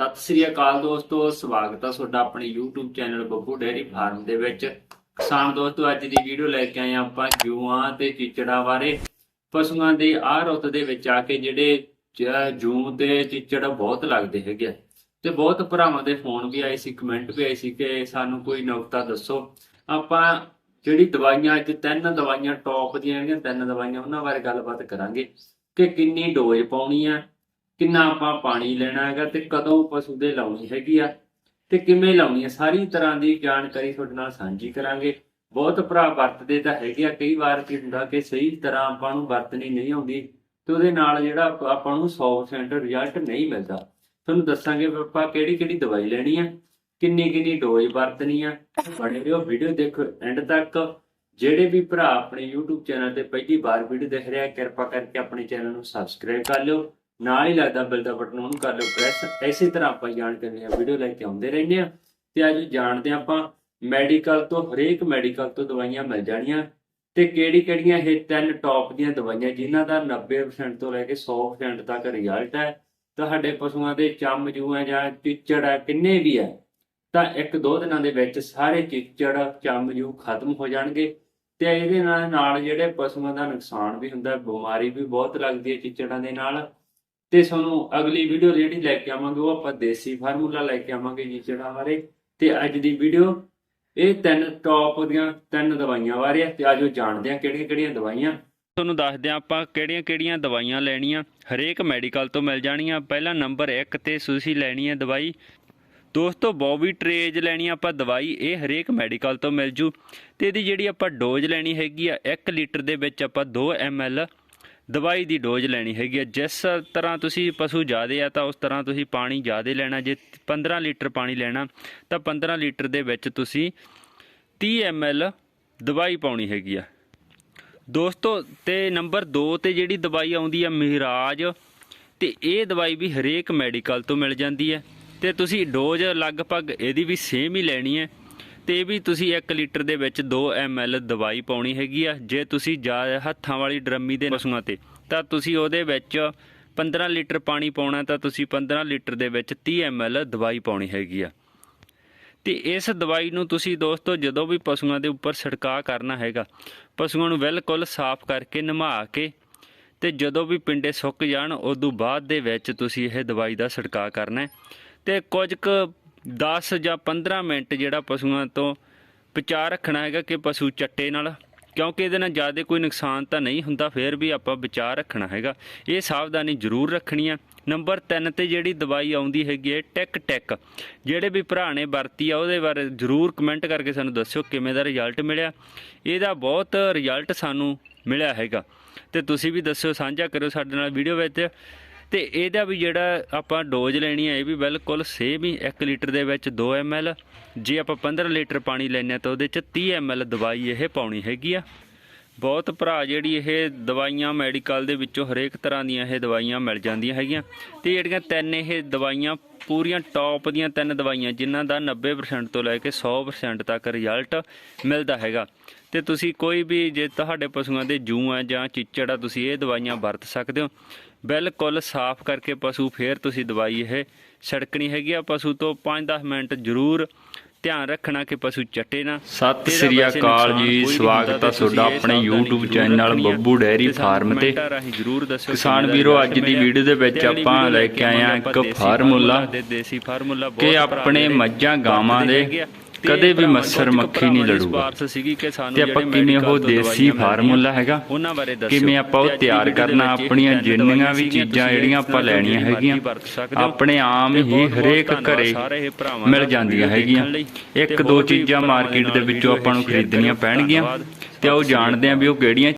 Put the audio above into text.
ਸਤਿ ਸ੍ਰੀ ਅਕਾਲ ਦੋਸਤੋ, ਸਵਾਗਤ ਹੈ ਤੁਹਾਡਾ ਆਪਣੇ YouTube channel Babbu dairy farm ਦੇ ਵਿੱਚ। ਕਿਸਾਨ ਦੋਸਤੋ, ਅੱਜ ਦੀ ਵੀਡੀਓ ਲੈ ਕੇ ਆਏ ਹਾਂ ਆਪਾਂ ਜੂਆਂ ਤੇ ਚਿਚੜਾਂ ਬਾਰੇ। ਪਸ਼ੂਆਂ ਦੀ ਆਹ ਰੁੱਤ ਦੇ ਵਿੱਚ ਆ ਕੇ ਜਿਹੜੇ ਜੂ ਜੂੰ ਤੇ ਚਿਚੜ ਬਹੁਤ ਲੱਗਦੇ ਹੈਗੇ ਆ। ਤੇ ਬਹੁਤ ਭਰਾਵਾਂ ਦੇ ਫੋਨ ਵੀ ਆਏ ਸੀ ਕਮੈਂਟ ਵੀ ਆਏ ਸੀ ਕਿ ਸਾਨੂੰ ਕੋਈ ਨੁਕਤਾ ਦੱਸੋ। ਆਪਾਂ ਜਿਹੜੀ ਦਵਾਈਆਂ, ਅੱਜ ਤਿੰਨ ਦਵਾਈਆਂ ਟੌਪ ਦੀਆਂ ਜਿਹੜੀਆਂ ਤਿੰਨ ਦਵਾਈਆਂ, ਉਹਨਾਂ ਬਾਰੇ ਗੱਲਬਾਤ ਕਰਾਂਗੇ ਕਿ ਕਿੰਨੀ ਡੋਜ਼ ਪਾਉਣੀ ਆ ਕਿੰਨਾ ਆਪਾਂ ਪਾਣੀ ਲੈਣਾ ਹੈਗਾ ਤੇ ਕਦੋਂ ਪਸ਼ੂ ਦੇ ਲਾਉਣੀ ਹੈਗੀ ਆ ਤੇ ਕਿਵੇਂ ਲਾਉਣੀ ਹੈ ਸਾਰੀ ਤਰ੍ਹਾਂ ਦੀ ਜਾਣਕਾਰੀ ਤੁਹਾਡੇ ਨਾਲ ਸਾਂਝੀ ਕਰਾਂਗੇ। ਬਹੁਤ ਭਰਾ ਵਰਤਦੇ ਤਾਂ ਹੈਗੇ ਆ, ਕਈ ਵਾਰ ਕੀ ਹੁੰਦਾ ਕਿ ਸਹੀ ਤਰ੍ਹਾਂ ਆਪਾਂ ਨੂੰ ਵਰਤਣੀ ਨਹੀਂ ਆਉਂਦੀ ਤੇ ਉਹਦੇ ਨਾਲ ਜਿਹੜਾ ਆਪਾਂ ਨੂੰ 100% ਰਿਜ਼ਲਟ ਨਹੀਂ ਮਿਲਦਾ। ਤੁਹਾਨੂੰ ਦੱਸਾਂਗੇ ਵੀ ਆਪਾਂ ਕਿਹੜੀ ਕਿਹੜੀ ਦਵਾਈ ਲੈਣੀ ਆ, ਕਿੰਨੀ ਕਿੰਨੀ ਡੋਜ਼ ਵਰਤਣੀ ਆ। ਬਣੇ ਰਹੋ ਵੀਡੀਓ ਦੇਖੋ ਐਂਡ ਤੱਕ। ਜਿਹੜੇ ਵੀ ਭਰਾ ਆਪਣੇ YouTube ਚੈਨਲ ਤੇ ਪਹਿਲੀ ਵਾਰ ਵੀਡੀਓ ਦੇਖ ਰਿਹਾ ਕਿਰਪਾ ਕਰਕੇ ਆਪਣੇ ਚੈਨਲ ਨੂੰ ਸਬਸਕ੍ਰਾਈਬ ਕਰ ਲਿਓ। ਨਾਲ ਹੀ ਲੱਗਦਾ ਬੈਲ ਦਾ ਬਟਨ ਉਹਨੂੰ ਕਰ ਲਿਓ ਪ੍ਰੈਸ ਇਸੇ ਤਰ੍ਹਾਂ ਆਪਾਂ ਜਾਣਕਾਰੀਆਂ ਵੀਡੀਓ ਲੈ ਕੇ ਆਉਂਦੇ ਰਹਿੰਦੇ ਆ। ਤੇ ਅੱਜ ਜਾਣਦੇ ਹਾਂ ਆਪਾਂ ਮੈਡੀਕਲ ਤੋਂ, ਹਰੇਕ ਮੈਡੀਕਲ ਤੋਂ ਦਵਾਈਆਂ ਮਿਲ ਜਾਣੀਆਂ। ਤੇ ਕਿਹੜੀ ਕਿਹੜੀਆਂ ਇਹ ਤਿੰਨ ਟੌਪ ਦੀਆਂ ਦਵਾਈਆਂ ਜਿਨ੍ਹਾਂ ਦਾ 90% ਤੋਂ ਲੈ ਕੇ 100% ਤੱਕ ਰਿਜ਼ਲਟ ਹੈ? ਤੁਹਾਡੇ ਪਸ਼ੂਆਂ ਦੇ ਚੰਮ ਹੈ ਜਾਂ ਚਿੱਚੜ ਹੈ ਕਿੰਨੇ ਵੀ ਹੈ ਤਾਂ ਇੱਕ ਦੋ ਦਿਨਾਂ ਦੇ ਵਿੱਚ ਸਾਰੇ ਚਿੱਚੜ, ਚੰਮ ਜੂ ਖਤਮ ਹੋ ਜਾਣਗੇ। ਤੇ ਇਹਦੇ ਨਾਲ ਨਾਲ ਜਿਹੜੇ ਪਸ਼ੂਆਂ ਦਾ ਨੁਕਸਾਨ ਵੀ ਹੁੰਦਾ, ਬਿਮਾਰੀ ਵੀ ਬਹੁਤ ਲੱਗਦੀ ਹੈ ਚਿੱਚੜਾਂ ਦੇ ਨਾਲ। ਤੇ ਤੁਹਾਨੂੰ ਅਗਲੀ ਵੀਡੀਓ ਜਿਹੜੀ ਲੈ ਕੇ ਆਵਾਂਗੇ ਉਹ ਆਪਾਂ ਦੇਸੀ ਫਾਰਮੂਲਾ ਲੈ ਕੇ ਆਵਾਂਗੇ ਚਿੱਚੜਾਂ ਬਾਰੇ। ਤੇ ਅੱਜ ਦੀ ਵੀਡੀਓ ਇਹ ਤਿੰਨ ਟੌਪ ਦੀਆਂ ਤਿੰਨ ਦਵਾਈਆਂ ਬਾਰੇ ਆ। ਤੇ ਆਜੋ ਜਾਣਦੇ ਹਾਂ ਕਿਹੜੀਆਂ ਕਿਹੜੀਆਂ ਦਵਾਈਆਂ। ਤੁਹਾਨੂੰ ਦੱਸਦੇ ਹਾਂ ਆਪਾਂ ਕਿਹੜੀਆਂ-ਕਿਹੜੀਆਂ ਦਵਾਈਆਂ ਲੈਣੀਆਂ। ਹਰੇਕ ਮੈਡੀਕਲ ਤੋਂ ਮਿਲ ਜਾਣੀਆਂ। ਪਹਿਲਾ ਨੰਬਰ 1 ਤੇ ਤੁਸੀਂ ਲੈਣੀ ਹੈ ਦਵਾਈ। ਦੋਸਤੋ ਬੋਬੀ ਟਰੇਜ ਲੈਣੀ ਆਪਾਂ ਦਵਾਈ। ਇਹ ਹਰੇਕ ਮੈਡੀਕਲ ਤੋਂ ਮਿਲ ਜੂ। ਤੇ ਇਹਦੀ ਜਿਹੜੀ ਆਪਾਂ ਡੋਜ਼ ਲੈਣੀ ਹੈਗੀ ਆ 1 ਲੀਟਰ ਦੇ ਵਿੱਚ ਆਪਾਂ 2 ml ਦਵਾਈ ਦੀ ਡੋਜ਼ ਲੈਣੀ ਹੈਗੀ ਆ। ਜਿਸ ਤਰ੍ਹਾਂ ਤੁਸੀਂ ਪਸ਼ੂ ਜ਼ਿਆਦੇ ਆ ਤਾਂ ਉਸ ਤਰ੍ਹਾਂ ਤੁਸੀਂ ਪਾਣੀ ਜ਼ਿਆਦੇ ਲੈਣਾ। ਜੇ 15 ਲੀਟਰ ਪਾਣੀ ਲੈਣਾ, ਤਾਂ 15 ਲੀਟਰ ਦੇ ਵਿੱਚ ਤੁਸੀਂ 30 ml ਦਵਾਈ ਪਾਉਣੀ ਹੈਗੀ ਆ। ਦੋਸਤੋ, ਤੇ ਨੰਬਰ 2 ਤੇ ਜਿਹੜੀ ਦਵਾਈ ਆਉਂਦੀ ਆ, ਮਿਹਰਾਜ, ਤੇ ਇਹ ਦਵਾਈ ਵੀ ਹਰੇਕ ਮੈਡੀਕਲ ਤੋਂ ਮਿਲ ਜਾਂਦੀ ਹੈ ਤੇ ਤੁਸੀਂ ਡੋਜ਼ ਲਗਭਗ ਇਹਦੀ ਵੀ ਸੇਮ ਹੀ ਲੈਣੀ ਹੈ ਤੇ ਵੀ ਤੁਸੀਂ 1 ਲੀਟਰ ਦੇ ਵਿੱਚ 2 ml ਦਵਾਈ ਪਾਉਣੀ ਹੈਗੀ ਆ, ਜੇ ਤੁਸੀਂ ਜਾ- ਹੱਥਾਂ ਵਾਲੀ ਡਰਮੀ ਦੇ ਪਸ਼ੂਆਂ ਤੇ, ਤਾਂ ਤੁਸੀਂ ਉਹਦੇ ਵਿੱਚ 15 ਲੀਟਰ ਪਾਣੀ ਪਾਉਣਾ, ਤਾਂ ਤੁਸੀਂ 15 ਲੀਟਰ ਦੇ ਵਿੱਚ 30 ml ਦਵਾਈ ਪਾਉਣੀ ਹੈਗੀ ਆ। ਤੇ ਇਸ ਦਵਾਈ ਨੂੰ ਤੁਸੀਂ ਦੋਸਤੋ ਜਦੋਂ ਵੀ ਪਸ਼ੂਆਂ ਦੇ ਉੱਪਰ ਛਿੜਕਾਅ ਕਰਨਾ ਹੈਗਾ, ਪਸ਼ੂਆਂ ਨੂੰ ਬਿਲਕੁਲ ਸਾਫ਼ ਕਰਕੇ ਨਮਾ ਕੇ ਤੇ ਜਦੋਂ ਵੀ ਪਿੰਡੇ ਸੁੱਕ ਜਾਣ, ਉਦੋਂ ਬਾਅਦ ਦੇ ਵਿੱਚ ਤੁਸੀਂ ਇਹ ਦਵਾਈ ਦਾ ਛਿੜਕਾਅ ਕਰਨਾ ਹੈ। ਤੇ ਕੁਝ ਕੁ 10 ਜਾਂ 15 ਮਿੰਟ ਜਿਹੜਾ ਪਸ਼ੂਆਂ ਤੋਂ ਬਚਾ ਰੱਖਣਾ ਹੈਗਾ ਕਿ ਪਸ਼ੂ ਚੱਟੇ ਨਾਲ, ਕਿਉਂਕਿ ਇਹਦੇ ਨਾਲ ਜ਼ਿਆਦਾ ਕੋਈ ਨੁਕਸਾਨ ਤਾਂ ਨਹੀਂ ਹੁੰਦਾ, ਫਿਰ ਵੀ ਆਪਾਂ ਬਚਾ ਰੱਖਣਾ ਹੈਗਾ। ਇਹ ਸਾਵਧਾਨੀ ਜ਼ਰੂਰ ਰੱਖਣੀ ਆ। ਨੰਬਰ 3 ਤੇ ਜਿਹੜੀ ਦਵਾਈ ਆਉਂਦੀ ਹੈਗੀ ਹੈ ਟੈਕ ਟੈਕ ਜਿਹੜੇ ਵੀ ਭਰਾ ਨੇ ਵਰਤੀ ਆ, ਉਹਦੇ ਬਾਰੇ ਜ਼ਰੂਰ ਕਮੈਂਟ ਕਰਕੇ ਸਾਨੂੰ ਦੱਸਿਓ ਕਿਵੇਂ ਦਾ ਰਿਜ਼ਲਟ ਮਿਲਿਆ। ਇਹਦਾ ਬਹੁਤ ਰਿਜ਼ਲਟ ਸਾਨੂੰ ਮਿਲਿਆ ਹੈਗਾ। ਤੇ ਤੁਸੀਂ ਵੀ ਦੱਸਿਓ, ਸਾਂਝਾ ਕਰਿਓ ਸਾਡੇ ਨਾਲ ਵੀਡੀਓ ਵਿੱਚ। ਤੇ ਇਹਦਾ ਵੀ ਜਿਹੜਾ ਆਪਾਂ ਡੋਜ਼ ਲੈਣੀ ਹੈ ਇਹ ਵੀ ਬਿਲਕੁਲ ਸੇਮ ਹੀ 1 ਲੀਟਰ ਦੇ ਵਿੱਚ 2 ml ਜੇ ਆਪਾਂ 15 ਲੀਟਰ ਪਾਣੀ ਲੈਣੇ ਤਾਂ ਉਹਦੇ ਚ 30 ml ਦਵਾਈ ਇਹ ਪਾਉਣੀ ਹੈਗੀ ਆ। ਬਹੁਤ ਭਰਾ ਜਿਹੜੀ ਇਹ ਦਵਾਈਆਂ ਮੈਡੀਕਲ ਦੇ ਵਿੱਚੋਂ ਹਰੇਕ ਤਰ੍ਹਾਂ ਦੀਆਂ ਇਹ ਦਵਾਈਆਂ ਮਿਲ ਜਾਂਦੀਆਂ ਹੈਗੀਆਂ। ਤੇ ਜਿਹੜੀਆਂ ਤਿੰਨ ਇਹ ਦਵਾਈਆਂ, ਪੂਰੀਆਂ ਟੌਪ ਦੀਆਂ ਤਿੰਨ ਦਵਾਈਆਂ, ਜਿਨ੍ਹਾਂ ਦਾ 90% ਤੋਂ ਲੈ ਕੇ 100% ਤੱਕ ਰਿਜ਼ਲਟ ਮਿਲਦਾ ਹੈਗਾ। ਤੇ ਤੁਸੀਂ ਕੋਈ ਵੀ ਜੇ ਤੁਹਾਡੇ ਪਸ਼ੂਆਂ ਦੇ ਜੂ ਹੈ ਜਾਂ ਚਿੱਚੜ ਆ, ਤੁਸੀਂ ਇਹ ਦਵਾਈਆਂ ਵਰਤ ਸਕਦੇ ਹੋ। ਬਿਲਕੁਲ ਸਾਫ਼ ਕਰਕੇ ਪਸ਼ੂ ਫੇਰ ਤੁਸੀਂ ਦਵਾਈ ਇਹ ਛੜਕਣੀ ਹੈਗੀ ਆ ਪਸ਼ੂ ਤੋਂ 5-10 ਮਿੰਟ ਜ਼ਰੂਰ ਧਿਆਨ ਰੱਖਣਾ ਕਿ ਪਸ਼ੂ ਚੱਟੇ ਨਾ ਸਤਿ ਸ੍ਰੀ ਅਕਾਲ ਜੀ ਸਵਾਗਤ ਹੈ ਤੇ ਤੁਹਾਡਾ ਆਪਣੇ YouTube ਚੈਨਲ ਆ। ਬੱਬੂ ਡੈਰੀ ਫਾਰਮ ਤੇ ਕਿਸਾਨ ਵੀਰੋ, ਅੱਜ ਦੀ। ਵੀਡੀਓ ਦੇ ਵਿੱਚ ਆਪਾਂ ਲੈ ਕੇ ਆਏ ਆਪਾਂ ਇੱਕ ਫਾਰਮੂਲਾ ਦੇਸੀ ਫਾਰਮੂਲਾ ਬਹੁਤ ਕਿ ਆਪਣੇ ਮੱਝਾਂ ਗਾਵਾਂ ਦੇ ਆ। ਕਦੇ ਵੀ ਮੱਛਰ ਮੱਖੀ ਨਹੀਂ ਲੜੂਗਾ। ਤੇ ਆਪਾਂ ਕਿਵੇਂ ਉਹ ਦੇਸੀ ਫਾਰਮੂਲਾ ਹੈਗਾ ਉਹਨਾਂ ਬਾਰੇ ਦੱਸਿਓ ਕਿਵੇਂ ਆਪਾਂ ਉਹ ਤਿਆਰ ਕਰਨਾ ਆਪਣੀਆਂ ਜਿੰਨੀਆਂ ਵੀ ਚੀਜ਼ਾਂ ਜਿਹੜੀਆਂ ਆਪਾਂ ਲੈਣੀਆਂ ਹੈਗੀਆਂ। ਆਪਣੇ ਆਮ ਹੀ ਹਰੇਕ ਘਰੇ ਮਿਲ ਜਾਂਦੀਆਂ ਹੈਗੀਆਂ। ਇੱਕ ਦੋ ਚੀਜ਼ਾਂ ਮਾਰਕੀਟ ਦੇ ਵਿੱਚੋਂ ਆਪਾਂ ਨੂੰ ਖਰੀਦਣੀਆਂ। ਪੈਣਗੀਆਂ। ਤੇ ਉਹ ਜਾਣਦੇ ਆਂ ਵੀ ਉਹ ਕਿਹੜੀਆਂ